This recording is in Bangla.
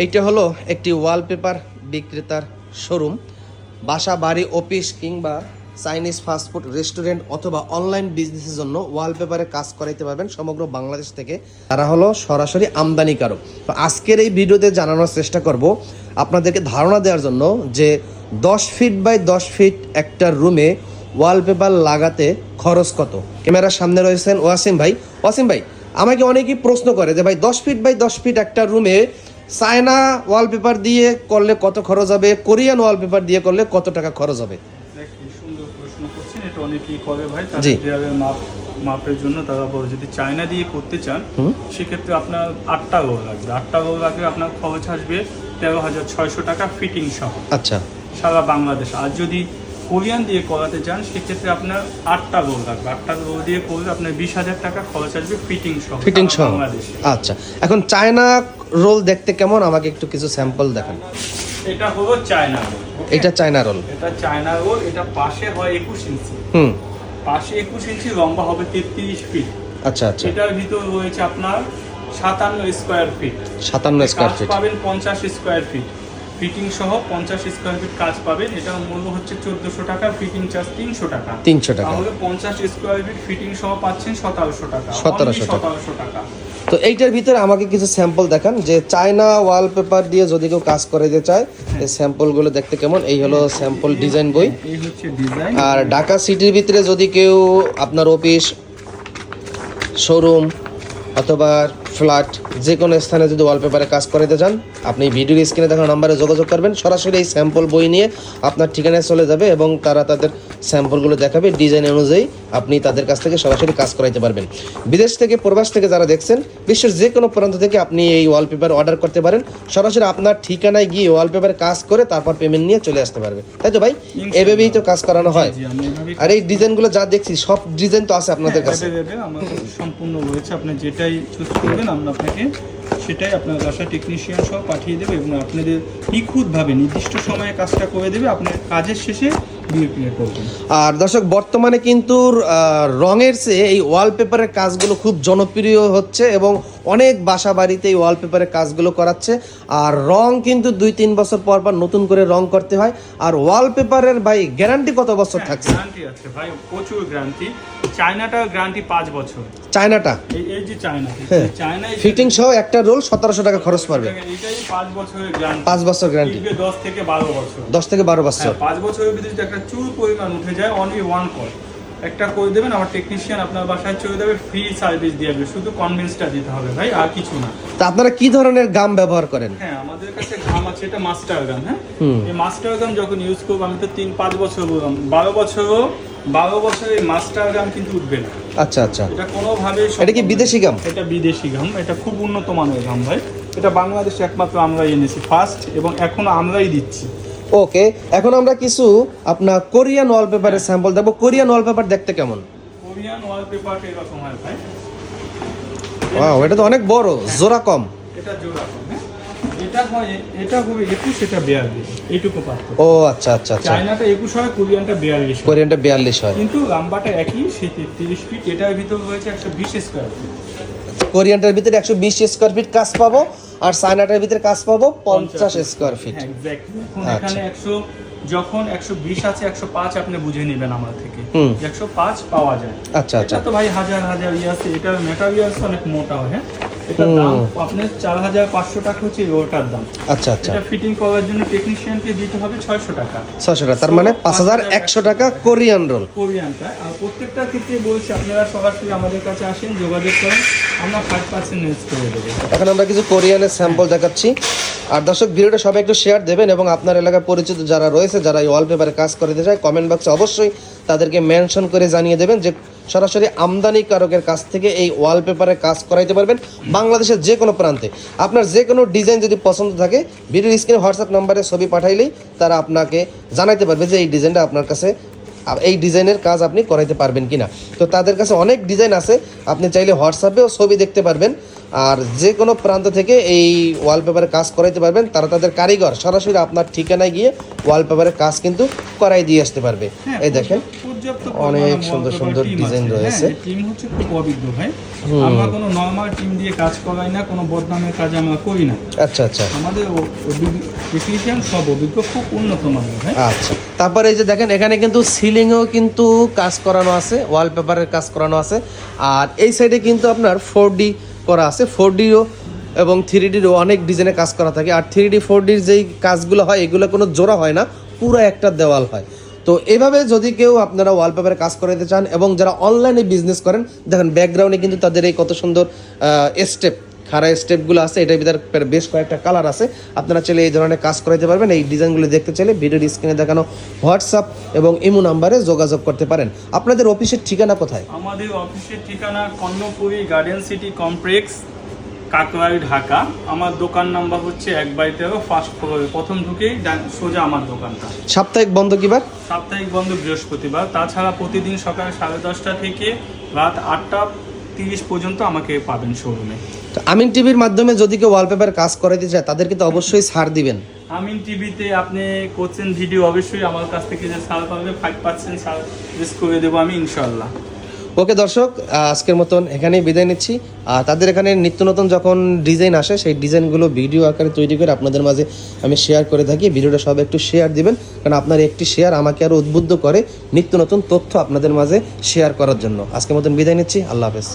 এইটা হলো একটি ওয়ালপেপার বিক্রেতার শোরুম বাসা, বাড়ি অফিস কিংবা চাইনিজ ফাস্টফুড রেস্টুরেন্ট অথবা অনলাইন বিজনেসের জন্য ওয়ালপেপারে কাজ করাইতে পারবেন সমগ্র বাংলাদেশ থেকে। তারা হলো সরাসরি আমদানিকারক। তো আজকের এই ভিডিওতে জানানোর চেষ্টা করব আপনাদেরকে ধারণা দেওয়ার জন্য যে দশ ফিট বাই দশ ফিট একটা রুমে ওয়ালপেপার লাগাতে খরচ কত। ক্যামেরার সামনে রয়েছেন ওয়াসিম ভাই। ওয়াসিম ভাই, আমাকে অনেকেই প্রশ্ন করে যে ভাই দশ ফিট বাই দশ ফিট একটা রুমে চায়না ওয়ালপেপার দিয়ে করলে কত খরচ হবে? কোরিয়ান ওয়ালপেপার দিয়ে করলে কত টাকা খরচ হবে? জি। মাপের জন্য তারা বলে যদি চায়না দিয়ে করতে চান সেক্ষেত্রে আপনার আটটা লাগবে। আটটা লাগবে আপনার খরচ আসবে তেরো হাজার ছয়শো টাকা ফিটিং সহ। আচ্ছা। সারা বাংলাদেশ। আর যদি কোরিয়ান দিয়ে করাতে চান সেক্ষেত্রে আপনার আটটা রোল লাগবে। আটটা রোল দিয়ে করলে আপনার বিশ হাজার টাকা খরচ আসবে ফিটিং সহ ফিটিং সারা সহ। আচ্ছা। এখন চায়না রোল দেখতে কেমন? আমাকে একটু কিছু স্যাম্পল দেখান। এটা হলো চায়না রোল এটা চায়না রোল। এটা চায়না রোল এটা পাশে হয় একুশ ইঞ্চি। হুম। পাশে একুশ ইঞ্চি লম্বা হবে তেত্রিশ ফিট আচ্ছা আচ্ছা। এটার ভিতর রয়েছে আপনার সাতান্ন স্কোয়ার ফিট সাতান্ন স্কোয়ার ফিট পাবেন পঞ্চাশ স্কোয়ার ফিট ফিটিং সহ পঞ্চাশ স্কোয়ার ফিট কাজ পাবেন। এটার মূল্য হচ্ছে চোদ্দশো টাকা ফিটিং চার্জ তিনশো টাকা। তিনশো টাকা। তাহলে পঞ্চাশ স্কোয়ার ফিট ফিটিং সহ পাচ্ছেন সতেরোশো টাকা। 1700 টাকা। সতেরোশো টাকা। তো এইটার ভিতরে আমাকে কিছু স্যাম্পল দেখান যে চায়না ওয়ালপেপার দিয়ে যদি কেউ কাজ করে দিতে চায় এই স্যাম্পলগুলো দেখতে কেমন? এই হলো স্যাম্পল ডিজাইন বই। এই হচ্ছে ডিজাইন আর ঢাকা সিটির ভিতরে যদি কেউ আপনার অফিস শোরুম অথবা ফ্ল্যাট যে কোনো স্থানে যদি ওয়ালপেপারে কাজ করাতে চান আপনি ভিডিও স্ক্রিনে দেখা নাম্বারে যোগাযোগ করবেন। সরাসরি এই স্যাম্পল বই নিয়ে আপনার ঠিকানায় চলে যাবে এবং তারা তাদের স্যাম্পলগুলো দেখাবে ডিজাইন অনুযায়ী আপনি তাদের কাছ থেকে সরাসরি কাজ করাইতে পারবেন। বিদেশ থেকে প্রবাস থেকে যারা দেখছেন বিশ্বের যে কোনো প্রান্ত থেকে আপনি এই ওয়ালপেপার অর্ডার করতে পারেন। সরাসরি আপনার ঠিকানায় গিয়ে ওয়ালপেপারে কাজ করে তারপর পেমেন্ট নিয়ে চলে আসতে পারবে। তাই তো ভাই? এভাবেই তো কাজ করানো হয়। আর এই ডিজাইনগুলো যা দেখছি সব ডিজাইন তো আছে আপনাদের কাছে। হ্যাঁ, সম্পূর্ণ রয়েছে। আপনি যেটাই চুজ করবেন আমরা আপনাকে সেটাই আপনার বাসা টেকনিশিয়ান সহ পাঠিয়ে দেবে এবং আপনাদের নিখুঁতভাবে নির্দিষ্ট সময়ে কাজটা করে দেবে। আপনার কাজের শেষে আর দর্শক বর্তমানে কিন্তু রঙের চেয়ে এই ওয়ালপেপারের কাজগুলো খুব জনপ্রিয় হচ্ছে এবং অনেক বাসা বাড়িতে এই ওয়ালপেপারের কাজগুলো করাচ্ছে। আর রং কিন্তু দুই তিন বছর পর পর নতুন করে রং করতে হয়। আর ওয়ালপেপারের ভাই গ্যারান্টি কত বছর থাকছে? গ্যারান্টি আছে ভাই প্রচুর গ্যারান্টি চায়নাটার গ্যারান্টি পাঁচ বছর। চায়নাটা? এই যে চায়না হ্যাঁ। চায়নায় ফিটিং সহ একটা রোল সতেরোশো টাকা খরচ পড়বে। এটাই পাঁচ বছরের গ্যারান্টি পাঁচ বছর গ্যারান্টি দশ থেকে বারো বছর। দশ থেকে বারো বছর। হ্যাঁ, পাঁচ বছরের ভিতরে একটা চুল পরিমাণ উঠে যায় অনলি ওয়ান কল একটা করে দেবেন আমার টেকনিশিয়ান আপনার বাসায় চলে যাবে ফ্রি সার্ভিস দিয়ে দেবে শুধু কনভিন্সটা দিতে হবে ভাই আর কিছু না। তা আপনারা কি ধরনের গাম ব্যবহার করেন? হ্যাঁ আমাদের কাছে ঘাম আছে এটা মাস্টার গাম হ্যাঁ। এই মাস্টার গাম যখন ইউজ করব আমি তো তিন পাঁচ বছর বললাম বারো বছরও বারো বছরের মাস্টার গাম কিন্তু উঠবে না। আচ্ছা আচ্ছা। এটা কোনোভাবে এটা কি বিদেশি গাম? এটা বিদেশি ঘাম এটা খুব উন্নত মানের ঘাম ভাই। এটা বাংলাদেশে একমাত্র আমরাই এনেছি ফার্স্ট এবং এখনও আমরাই দিচ্ছি। ওকে এখন আমরা কিছু আপনার কোরিয়ান ওয়ালপেপারের স্যাম্পল দেখব কোরিয়ান ওয়ালপেপার দেখতে কেমন? কোরিয়ান ওয়ালপেপার এরকম হয় ভাই। ওয়াও এটা তো অনেক বড় জোড়া কম। এটা জোড়া কম? এটা হয় এটা হবে একুশ এটা বিয়াল্লিশ। এইটুকু পার্থক্য। ও আচ্ছা আচ্ছা আচ্ছা। চায়নাটা একুশ হয় কোরিয়ানটা বিয়াল্লিশ কোরিয়ানটা বিয়াল্লিশ হয়। কিন্তু লম্বাটা একই সেই তেত্রিশ ফিট এটার ভিতর রয়েছে একশো বিশ স্কোয়ার ফিট কোরিয়ানটার ভিতরে একশো বিশ স্কোয়ার ফিট কাজ পাবো আর চায়নাটার ভিতরে কাজ পাবো পঞ্চাশ স্কোয়ার ফিট হ্যাঁ এখন আচ্ছা। এখানে একশো যখন একশো বিশ আছে একশো পাঁচ আপনি বুঝে নেবেন আমার থেকে। একশো পাঁচ পাওয়া যায়। আচ্ছা আচ্ছা। তো ভাই হাজার হাজার ইয়ে আছে এটার মেটারিয়ালস অনেক মোটা হয় হ্যাঁ? এটার দাম আপনার চার হাজার পাঁচশো টাকা হচ্ছে ওটার দাম। আচ্ছা আচ্ছা। এটা ফিটিং করার জন্য টেকনিশিয়ানকে দিতে হবে ছয়শো টাকা। ছশো টাকা তার মানে পাঁচ হাজার একশো টাকা কোরিয়ান রোল কোরিয়ানটা আর প্রত্যেকটা ক্ষেত্রে বলছি আপনারা সরাসরি আমাদের কাছে আসেন যোগাযোগ করেন আমরা ফাইভ পার্সেন্ট করে দেবো। এখন আমরা কিছু কোরিয়ানের স্যাম্পল দেখাচ্ছি। আর দর্শক ভিডিওটা সবাই একটু শেয়ার দেবেন এবং আপনার এলাকায় পরিচিত যারা রয়েছে যারা এই ওয়ালপেপারে কাজ করতে চায় কমেন্ট বক্সে অবশ্যই তাদেরকে মেনশন করে জানিয়ে দেবেন যে সরাসরি আমদানিকারকের কাছ থেকে এই ওয়ালপেপারে কাজ করাইতে পারবেন বাংলাদেশের যে কোনো প্রান্তে। আপনার যে কোনো ডিজাইন যদি পছন্দ থাকে ভিডিওর স্ক্রিনে হোয়াটসঅ্যাপ নাম্বারে ছবি পাঠাইলেই তারা আপনাকে জানাইতে পারবে যে এই ডিজাইনটা আপনার কাছে এই ডিজাইনের কাজ আপনি করাইতে পারবেন কিনা। তো তাদের কাছে অনেক ডিজাইন আছে আপনি চাইলে হোয়াটসঅ্যাপেও ছবি দেখতে পারবেন। আর যে কোনো প্রান্ত থেকে এই ওয়ালপেপারে কাজ করাইতে পারবেন তারা তাদের কারিগর সরাসরি আপনার ঠিকানায় গিয়ে ওয়ালপেপারের কাজ কিন্তু করাই দিয়ে আসতে পারবে। হ্যাঁ এই দেখেন। অনেক সুন্দর সুন্দর design রয়েছে। টিম হচ্ছে খুব অভিজ্ঞ ভাই। আমরা কোনো নর্মাল টিম দিয়ে কাজ করাই না কোনো বদনামের কাজ আমরা করি না। আচ্ছা আচ্ছা। আমাদের টেকনিশিয়ান সব অভিজ্ঞ খুব উন্নত মানের ভাই। আচ্ছা। তারপরে এই যে দেখেন এখানে কিন্তু সিলিংয়েও কিন্তু কাজ করানো আছে ওয়ালপেপারের কাজ করানো আছে। আর এই সাইডে কিন্তু আপনার ফোর ডি করা আছে। ফোর ডিও এবং থ্রি ডিরও অনেক ডিজাইনে কাজ করা থাকে। আর থ্রি ডি ফোর ডির যেই কাজগুলো হয় এগুলো কোনো জোড়া হয় না পুরো একটা দেওয়াল হয়। তো এভাবে যদি কেউ আপনারা ওয়ালপেপারে কাজ করাতে চান এবং যারা অনলাইনে বিজনেস করেন, দেখেন ব্যাকগ্রাউন্ডে কিন্তু তাদের এই কত সুন্দর স্টেপ খাড়া স্টেপগুলো আছে, এটার ভিতরে বেশ কয়েকটা কালার আছে। আপনারা চাইলে এই ধরনের কাজ করাতে পারবেন। এই ডিজাইনগুলো দেখতে চাইলে ভিডিওর স্ক্রিনে দেখানো হোয়াটসঅ্যাপ এবং ইমো নাম্বারে যোগাযোগ করতে পারেন। আপনাদের অফিসের ঠিকানা কোথায়? আমাদের অফিসের ঠিকানা Karnaphuli Garden City Complex Kakrail Dhaka. আমার দোকান নাম্বার হচ্ছে এক বাই তেরো ফার্স্ট ফ্লোরে। প্রথম ঢুকেই সোজা আমার দোকানটা। সাপ্তাহিক বন্ধ কিবার সাপ্তাহিক বন্ধ বৃহস্পতিবার। তাছাড়া প্রতিদিন সকাল সাড়ে দশটা থেকে রাত আটটা তিরিশ পর্যন্ত আমাকে পাবেন শোরুমে। আমিন টিভির মাধ্যমে যদি কেউ ওয়ালপেপার কাজ করাতে চায় তাদেরকে তো অবশ্যই ছাড় দিবেন। আমিন টিভিতে আপনি করছেন ভিডিও অবশ্যই আমার কাছ থেকে যে ছাড় পাবে ফাইভ পার্সেন্ট ছাড় করে দেবো আমি ইনশাল্লাহ ওকে দর্শক আজকের মতন এখানেই বিদায় নিচ্ছি। আর তাদের এখানে নিত্য নতুন যখন ডিজাইন আসে, সেই ডিজাইনগুলো ভিডিও আকারে তৈরি করে আপনাদের মাঝে আমি শেয়ার করে থাকি। ভিডিওটা সব একটু শেয়ার দিবেন, কারণ আপনার একটি শেয়ার আমাকে আরও উদ্বুদ্ধ করে নিত্য নতুন তথ্য আপনাদের মাঝে শেয়ার করার জন্য। আজকের মতন বিদায় নিচ্ছি, আল্লাহ হাফেজ।